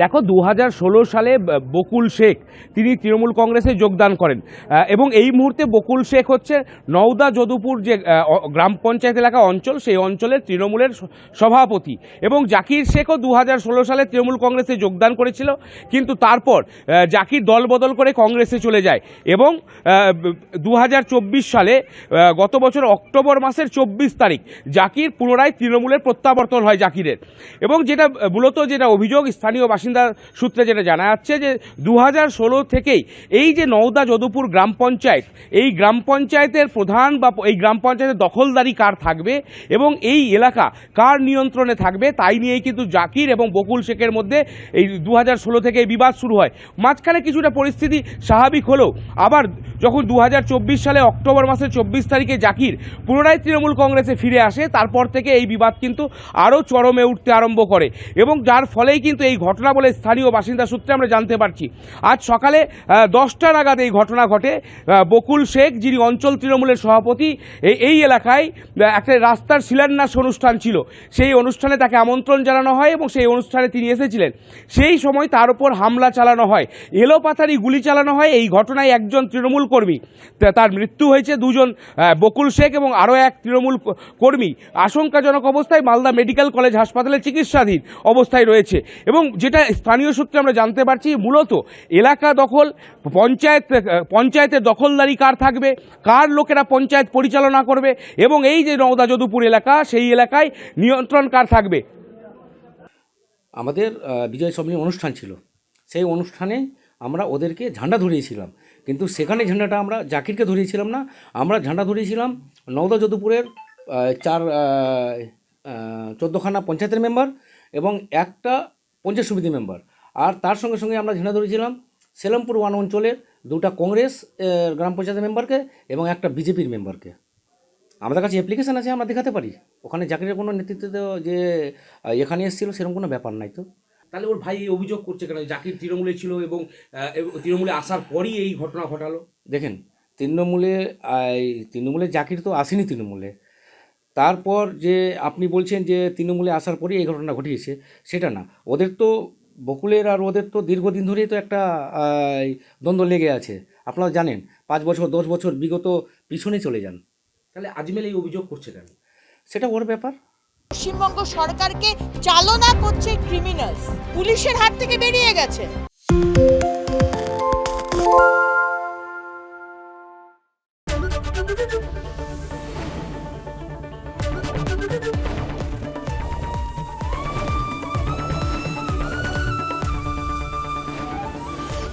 দেখো দু হাজার ষোলো সালে বকুল শেখ, তিনি তৃণমূল কংগ্রেসে যোগদান করেন। এবং এই মুহূর্তে বকুল শেখ হচ্ছে নওদা যদুপুর যে গ্রাম পঞ্চায়েত এলাকা অঞ্চল, সেই অঞ্চলের তৃণমূলের সভাপতি। এবং জাকির শেখও দু হাজার ষোলো সালে তৃণমূল কংগ্রেসে যোগদান করেছিল, কিন্তু তারপর জাকির দল বদল করে কংগ্রেসে চলে যায়। এবং দু হাজার চব্বিশ সালে গত বছর অক্টোবর মাসের চব্বিশ তারিখ, জাকির পুনরায় তৃণমূলের প্রত্যাবর্তন হয় জাকিরের। এবং যেটা মূলত যেটা অভিযোগ, স্থানীয় বাসিন্দা সূত্রে যেটা জানা যাচ্ছে যে দু ষোলো থেকেই এই যে নওদা যদুপুর গ্রাম পঞ্চায়েত, এই গ্রাম পঞ্চায়েতের প্রধান বা এই গ্রাম পঞ্চায়েতের দখলদারি কার থাকবে এবং এই এলাকা কার নিয়ন্ত্রণে থাকবে তাই নিয়েই কিন্তু জাকির এবং বকুল শেখের মধ্যে এই দু ষোলো থেকে এই বিবাদ শুরু হয়। মাঝখানে কিছুটা পরিস্থিতি স্বাভাবিক হলেও আবার যখন দু হাজার চব্বিশ সালে অক্টোবর মাসের চব্বিশ তারিখে জাকির পুনরায় তৃণমূল কংগ্রেসে ফিরে আসে, তারপর থেকে এই বিবাদ কিন্তু আরও চরমে উঠতে আরম্ভ করে এবং যার ফলেই কিন্তু এই ঘটনা বলে স্থানীয় বাসিন্দা সূত্রে আমরা জানতে পারছি। আজ সকালে দশটা নাগাদ এই ঘটনা ঘটে। বকুল শেখ, যিনি অঞ্চল তৃণমূলের সভাপতি এই- এলাকায় একটা রাস্তার শিলান্যাস অনুষ্ঠান ছিল। সেই অনুষ্ঠানে তাকে আমন্ত্রণ জানানো হয় এবং সেই অনুষ্ঠানে তিনি এসেছিলেন। সেই সময় তার উপর হামলা চালানো হয়। এলোপাথারি গুলি চালানো হয়। এই ঘটনায় একজন তৃণমূল কর্মী তার মৃত্যু হয়েছে। দুজন বকুল শেখ এবং আরও এক তৃণমূল কর্মী আশঙ্কাজনক অবস্থায় মালদা মেডিকেল কলেজ হাসপাতালে চিকিৎসাধীন অবস্থায় রয়েছে এবং যেটা স্থানীয় সূত্রে আমরা জানতে পারছি, মূলত এলাকা দখল, পঞ্চায়েত পঞ্চায়েতের দখলদারি কার থাকবে, কার লোকেরা পঞ্চায়েত পরিচালনা করবে, এবং এই যে নওদা যদুপুর এলাকা, সেই এলাকায় নিয়ন্ত্রণ কার থাকবে? আমাদের বিজয় সম্মেলনী অনুষ্ঠান ছিল। সেই অনুষ্ঠানে আমরা ওদেরকে ঝান্ডা ধরিয়েছিলাম। কিন্তু সেখানে ঝান্ডাটা আমরা জাকিরকে ধরিয়েছিলাম না, আমরা ঝান্ডা ধরিয়েছিলাম নওদা যদুপুরের চার চোদ্দোখানা পঞ্চায়েতের মেম্বার এবং একটা পঞ্চায়েত সমিতি মেম্বার। আর তার সঙ্গে সঙ্গে আমরা ঝান্ডা ধরেছিলাম সেলামপুর ওয়ান অঞ্চলের দুটা কংগ্রেস গ্রাম পঞ্চায়েতের মেম্বারকে এবং একটা বিজেপির মেম্বারকে। আমাদের কাছে অ্যাপ্লিকেশান আছে আমরা দেখাতে পারি। ওখানে জাকিরের কোনো নেতৃত্বে তো যে এখানে এসেছিল সেরকম কোনো ব্যাপার নাই তো। তাহলে ওর ভাই এই অভিযোগ করছে কেন? জাকির তৃণমূলে ছিল এবং তৃণমূলে আসার পরই এই ঘটনা ঘটালো। দেখেন তৃণমূলে তৃণমূলে জাকির তো আসেনি তৃণমূলে। তারপর যে আপনি বলছেন যে তৃণমূলে আসার পরেই এই ঘটনা ঘটিয়েছে সেটা না। ওদের তো বকুলের আর ওদের তো দীর্ঘদিন ধরেই তো একটা দ্বন্দ্ব লেগে আছে। আপনারা জানেন পাঁচ বছর দশ বছর বিগত পিছনে চলে যান। তাহলে আজমেল এই অভিযোগ করছে কেন? সেটা ওর ব্যাপার। পশ্চিমবঙ্গ সরকারকে চালনা করছে ক্রিমিনালস পুলিশের হাত থেকে বেরিয়ে গেছে।